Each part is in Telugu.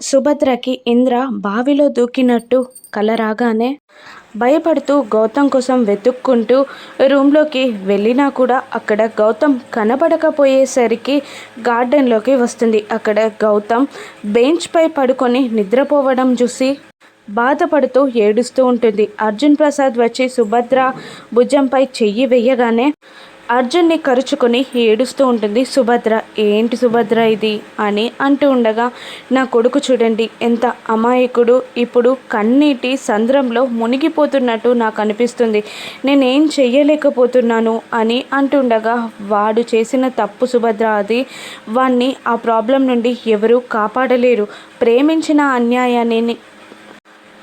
సుభద్రకి ఇంద్ర బావిలో దూకినట్టు కలరాగానే భయపడుతూ గౌతమ్ కోసం వెతుక్కుంటూ రూమ్లోకి వెళ్ళినా కూడా అక్కడ గౌతమ్ కనబడకపోయేసరికి గార్డెన్లోకి వస్తుంది. అక్కడ గౌతమ్ బెంచ్పై పడుకొని నిద్రపోవడం చూసి బాధపడుతూ ఏడుస్తూ ఉంటుంది. అర్జున్ ప్రసాద్ వచ్చి సుభద్ర భుజంపై చెయ్యి వెయ్యగానే అర్జున్ని కరుచుకొని ఏడుస్తూ ఉంటుంది సుభద్ర ఏంటి సుభద్ర ఇది? అని అంటూ ఉండగా నా కొడుకు చూడండి ఎంత అమాయకుడు. ఇప్పుడు కన్నీటి సంద్రంలో మునిగిపోతున్నట్టు నాకు అనిపిస్తుంది. నేనేం చెయ్యలేకపోతున్నాను అని అంటుండగా వాడు చేసిన తప్పు సుభద్ర అది వాణ్ణి ఆ ప్రాబ్లం నుండి ఎవరూ కాపాడలేరు. ప్రేమించిన అన్యాయాన్ని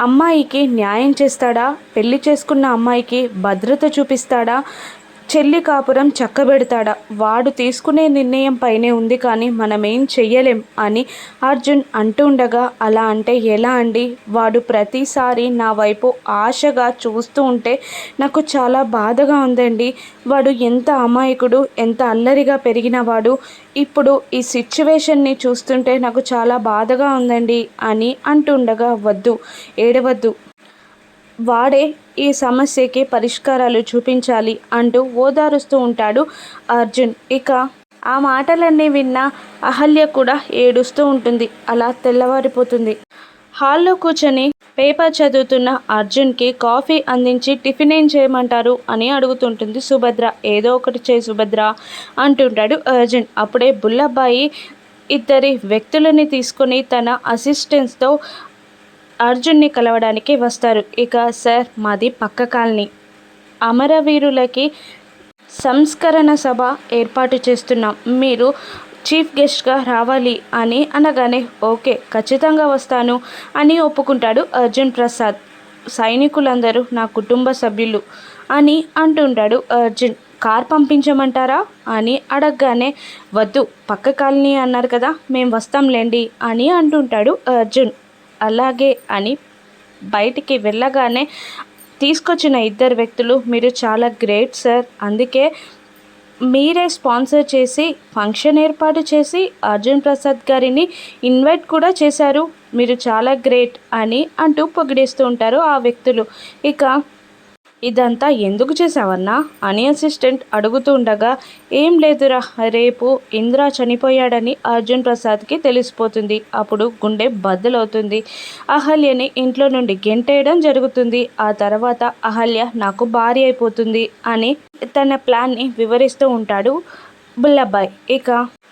అమ్మాయికి న్యాయం చేస్తాడా? పెళ్ళి చేసుకున్న అమ్మాయికి భద్రత చూపిస్తాడా? చెల్లి కాపురం చక్కబెడతాడా? వాడు తీసుకునే నిర్ణయం పైనే ఉంది కానీ మనం ఏం చెయ్యలేం అని అర్జున్ అంటుండగా అలా అంటే ఎలా అండి? వాడు ప్రతిసారి నా వైపు ఆశగా చూస్తూ ఉంటే నాకు చాలా బాధగా ఉందండి. వాడు ఎంత అమాయకుడు ఎంత అల్లరిగా పెరిగిన వాడు. ఇప్పుడు ఈ సిచ్యువేషన్ని చూస్తుంటే నాకు చాలా బాధగా ఉందండి అని అంటుండగా వద్దు ఏడవద్దు. వాడే ఈ సమస్యకి పరిష్కారాలు చూపించాలి అంటూ ఓదారుస్తూ ఉంటాడు అర్జున్. ఇక ఆ మాటలన్నీ విన్న అహల్య కూడా ఏడుస్తూ ఉంటుంది. అలా తెల్లవారిపోతుంది. హాల్లో కూర్చొని పేపర్ చదువుతున్న అర్జున్కి కాఫీ అందించి టిఫిన్ ఏం చేయమంటారు అని అడుగుతుంటుంది సుభద్ర. ఏదో ఒకటి చేయి సుభద్ర అంటుంటాడు అర్జున్. అప్పుడే బుల్లబ్బాయి ఇద్దరి వ్యక్తులని తీసుకొని తన అసిస్టెంట్స్తో అర్జున్ని కలవడానికి వస్తారు. ఇక సార్ మాది పక్క కాలనీ. అమరవీరులకి సంస్కరణ సభ ఏర్పాటు చేస్తున్నాం. మీరు చీఫ్ గెస్ట్గా రావాలి అని అనగానే ఓకే ఖచ్చితంగా వస్తాను అని ఒప్పుకుంటాడు అర్జున్ ప్రసాద్. సైనికులందరూ నా కుటుంబ సభ్యులు అని అంటుంటాడు అర్జున్. కార్ పంపించమంటారా? అని అడగగానే వద్దు పక్క కాలనీ అన్నారు కదా మేము వస్తాంలేండి అని అంటుంటాడు అర్జున్. అలాగే అని బయటికి వెళ్ళగానే తీసుకొచ్చిన ఇద్దరు వ్యక్తులు మీరు చాలా గ్రేట్ సార్. అందుకే మీరే స్పాన్సర్ చేసి ఫంక్షన్ ఏర్పాటు చేసి అర్జున్ ప్రసాద్ గారిని ఇన్వైట్ కూడా చేశారు. మీరు చాలా గ్రేట్ అని అంటూ పొగిడేస్తూ ఉంటారు ఆ వ్యక్తులు. ఇక ఇదంతా ఎందుకు చేశావన్నా? అని అసిస్టెంట్ అడుగుతుండగా ఏం లేదురా రేపు ఇంద్ర చనిపోయాడని అర్జున్ ప్రసాద్కి తెలిసిపోతుంది. అప్పుడు గుండె బద్దలవుతుంది. అహల్యని ఇంట్లో నుండి గెంటేయడం జరుగుతుంది. ఆ తర్వాత అహల్య నాకు భార్య అయిపోతుంది అని తన ప్లాన్ని వివరిస్తూ ఉంటాడు బుల్లబ్బాయ్. ఇక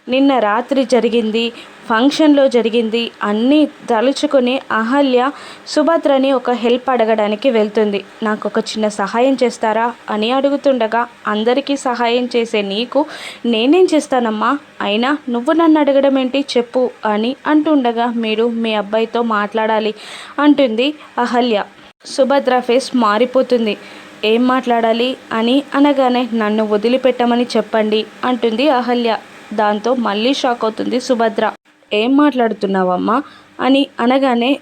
నిన్న రాత్రి జరిగింది ఫంక్షన్లో జరిగింది అన్నీ తలుచుకొని అహల్య సుభద్రని ఒక హెల్ప్ అడగడానికి వెళ్తుంది. నాకు ఒక చిన్న సహాయం చేస్తారా? అని అడుగుతుండగా అందరికీ సహాయం చేసే నీకు నేనేం చేస్తానమ్మా? అయినా నువ్వు నన్ను అడగడం ఏంటి? చెప్పు అని అంటుండగా మీరు మీ అబ్బాయితో మాట్లాడాలి అంటుంది అహల్య. సుభద్ర ఫేస్ మారిపోతుంది. ఏం మాట్లాడాలి? అని అనగానే నన్ను వదిలిపెట్టమని చెప్పండి అంటుంది అహల్య. దాంతో మళ్ళీ షాక్ అవుతుంది సుభద్ర. ఏం మాట్లాడుతున్నావమ్మా? అని అనగానే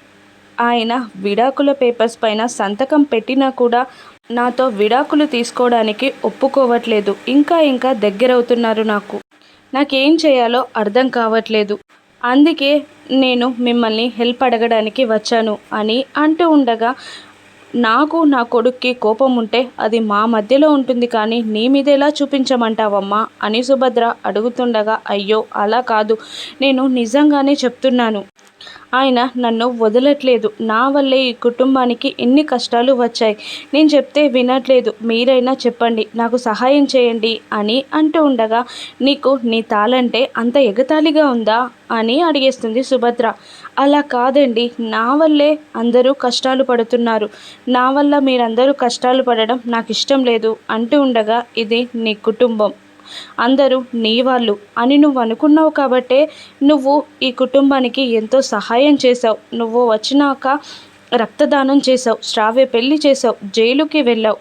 ఆయన విడాకుల పేపర్స్ పైన సంతకం పెట్టినా కూడా నాతో విడాకులు తీసుకోవడానికి ఒప్పుకోవట్లేదు. ఇంకా ఇంకా దగ్గరవుతున్నారు నాకు. నాకేం చేయాలో అర్థం కావట్లేదు. అందుకే నేను మిమ్మల్ని హెల్ప్ అడగడానికి వచ్చాను అని అంటూ ఉండగా నాకు నా కొడుక్కి కోపం ఉంటే అది మా మధ్యలో ఉంటుంది కానీ నీ మీదేలా చూపించమంటావమ్మా? అని సుభద్ర అడుగుతుండగా అయ్యో అలా కాదు. నేను నిజంగానే చెప్తున్నాను. ఆయన నన్ను వదలట్లేదు. నా వల్లే ఈ కుటుంబానికి ఎన్ని కష్టాలు వచ్చాయి. నేను చెప్తే వినట్లేదు. మీరైనా చెప్పండి. నాకు సహాయం చేయండి అని అంటూ ఉండగా నీకు నీ తాళంటే అంత ఎగతాళిగా ఉందా అని అడిగేస్తుంది సుభద్ర. అలా కాదండి. నా వల్లే అందరూ కష్టాలు పడుతున్నారు. నా వల్ల మీరందరూ కష్టాలు పడడం నాకు ఇష్టం లేదు అంటూ ఉండగా ఇది నీ కుటుంబం. అందరూ నీ వాళ్ళు అని నువ్వు అనుకున్నావు కాబట్టే నువ్వు ఈ కుటుంబానికి ఎంతో సహాయం చేసావు నువ్వు వచ్చినాక రక్తదానం చేసావు శ్రావ్య పెళ్ళి చేసావు జైలుకి వెళ్ళావు.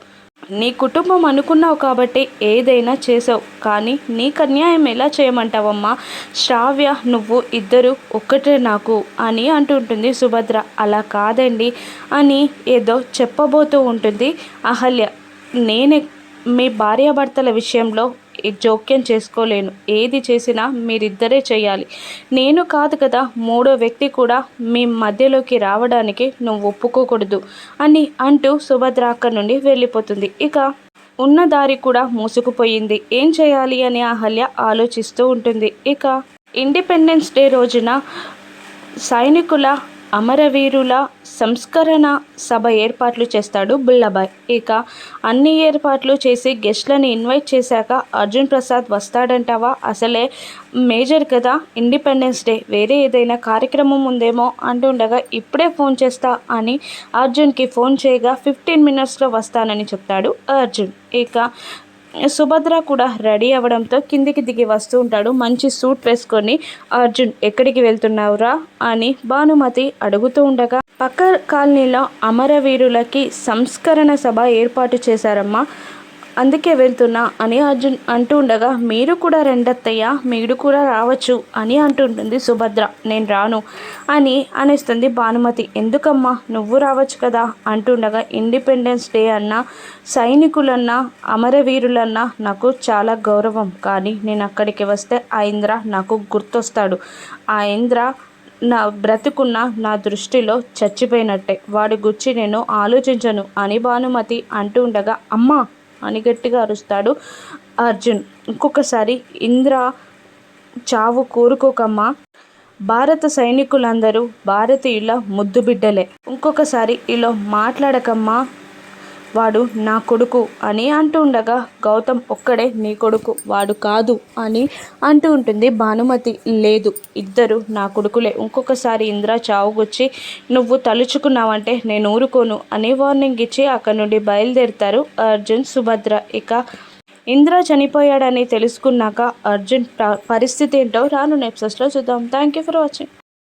నీ కుటుంబం అనుకున్నావు కాబట్టి ఏదైనా చేసావు కానీ నీకు అన్యాయం ఎలా చేయమంటావమ్మా? శ్రావ్య నువ్వు ఇద్దరు ఒక్కటే నాకు అని అంటుంటుంది సుభద్ర. అలా కాదండి అని ఏదో చెప్పబోతూ ఉంటుంది అహల్య. నేనే మీ భార్యాభర్తల విషయంలో జోక్యం చేసుకోలేను. ఏది చేసినా మీరిద్దరే చేయాలి. నేను కాదు కదా మూడో వ్యక్తి కూడా మీ మధ్యలోకి రావడానికి నువ్వు ఒప్పుకోకూడదు అని అంటూ సుభద్ర అక్కడి నుండి వెళ్ళిపోతుంది. ఇక ఉన్న దారి కూడా మూసుకుపోయింది. ఏం చేయాలి అని అహల్య ఆలోచిస్తూ ఉంటుంది. ఇక ఇండిపెండెన్స్ డే రోజున సైనికుల అమరవీరుల సంస్కరణ సభ ఏర్పాట్లు చేస్తాడు బుల్లభాయ్. ఇక అన్ని ఏర్పాట్లు చేసి గెస్ట్లని ఇన్వైట్ చేశాక అర్జున్ ప్రసాద్ వస్తాడంటావా? అసలే మేజర్ కదా ఇండిపెండెన్స్ డే. వేరే ఏదైనా కార్యక్రమం ఉందేమో అంటుండగా ఇప్పుడే ఫోన్ చేస్తా అని అర్జున్కి ఫోన్ చేయగా ఫిఫ్టీన్ మినిట్స్లో వస్తానని చెప్తాడు అర్జున్. ఇక సుభద్ర కూడా రెడీ అవ్వడంతో కిందికి దిగి వస్తూ ఉంటాడు. మంచి సూట్ వేసుకొని అర్జున్ ఎక్కడికి వెళ్తున్నావురా? అని భానుమతి అడుగుతూ ఉండగా పక్క కాలనీలో అమరవీరులకి సంస్కరణ సభ ఏర్పాటు చేశారమ్మా. అందుకే వెళ్తున్నా అని అర్జున్ అంటూ ఉండగా మీరు కూడా రెండత్తయ్య మీరు కూడా రావచ్చు అని అంటుంటుంది సుభద్ర. నేను రాను అని అనేస్తుంది భానుమతి. ఎందుకమ్మా నువ్వు రావచ్చు కదా అంటుండగా ఇండిపెండెన్స్ డే అన్నా సైనికులన్నా అమరవీరులన్నా నాకు చాలా గౌరవం. కానీ నేను అక్కడికి వస్తే ఆ ఇంద్ర నాకు గుర్తొస్తాడు. ఆ ఇంద్ర నా బ్రతుకున్న నా దృష్టిలో చచ్చిపోయినట్టే. వాడి గుచ్చి నేను ఆలోచించను అని భానుమతి అంటూ ఉండగా అమ్మా అని గట్టిగా అరుస్తాడు అర్జున్. ఇంకొకసారి ఇంద్ర చావు కోరుకోకమ్మా. భారత సైనికులందరూ భారతీయుల ముద్దు బిడ్డలే ఇంకొకసారి ఇలా మాట్లాడకమ్మా. వాడు నా కొడుకు అని అంటూ ఉండగా గౌతమ్ ఒక్కడే నీ కొడుకు వాడు కాదు అని అంటూ ఉంటుంది భానుమతి. లేదు ఇద్దరు నా కొడుకులే. ఇంకొకసారి ఇంద్ర చావుకొచ్చి నువ్వు తలుచుకున్నావంటే నేను ఊరుకోను అని వార్నింగ్ ఇచ్చి అక్కడి నుండి బయలుదేరుతారు అర్జున్ సుభద్ర. ఇక ఇంద్ర చనిపోయాడని తెలుసుకున్నాక అర్జున్ పరిస్థితి ఏంటో రాను నెప్సెస్లో చూద్దాం. Thank you for watching.